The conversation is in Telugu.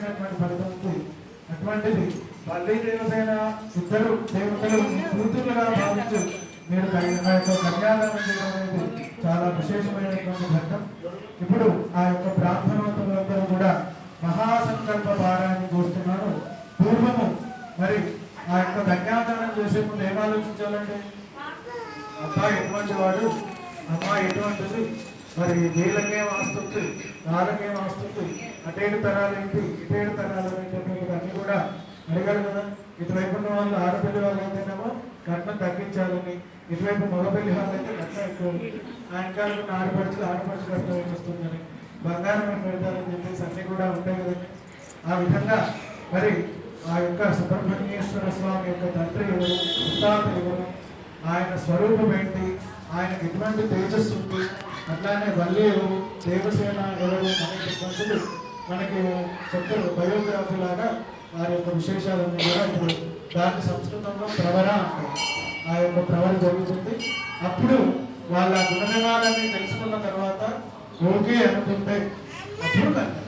కలిగినటువంటి ఫలితం ఉంది. అటువంటిది వల్లి దేవసేన ఇద్దరు దేవతలు మీ కూతురుగా భావించు మీరు కలిగిన కన్యాదానం చేయడం అనేది చాలా విశేషమైనటువంటి ఘట్టం. ఇప్పుడు ఆ యొక్క బ్రాహ్మణోత్తములందరూ కూడా మహాసంకల్ప భారాన్ని చూస్తున్నారు పూర్వము మరి ఆ యొక్క కన్యాదానం చేసే ముందు ఏం ఆలోచించాలండి? అబ్బాయి ఎటువంటి వాడు? అమ్మాయి ఎటువంటిది? మరి వీళ్ళకేం ఆస్తుంది వాళ్ళకేం ఆస్తుంది అటేడు తరాలు ఏంటి? ఇటేడు తరాలు ఏంటి అన్ని కూడా అడిగారు కదా. ఇటువైపు ఉన్న వాళ్ళు ఆడపిల్లి వాళ్ళు అయితేనేమో కట్నం తగ్గించాలని. ఇటువైపు మగపిల్లి వాళ్ళు అయితే కట్నం ఎక్కువ. ఆయనకాలు ఆడపడుచులు ఆడపడుచు కట్నం వస్తుందని. బంగారం పెడతారని చెప్పేసి అన్నీ కూడా ఉంటాయి కదండి ఆ విధంగా మరి ఆ యొక్క సుబ్రహ్మణ్యేశ్వర స్వామి యొక్క తండ్రి ఎవరు? ఉత్తాత ఎవరు? ఆయన స్వరూపం ఏంటి? ఆయనకి ఎటువంటి తేజస్సు ఉంది? అట్లానే వల్లి ఎవరు? దేవసేన ఎవరు? అనేటటువంటిది మనకి చెప్తారు బయోగ్రఫీ లాగా వారి యొక్క విశేషాలన్నీ కూడా ఇప్పుడు దాన్ని సంస్కృతంలో ప్రవర అంటారు. ఆ యొక్క ప్రవర జరుగుతుంది. అప్పుడు వాళ్ళ గుణగణాలన్నీ తెలుసుకున్న తర్వాత ఓకే అనుకుంటే అప్పుడు కంటే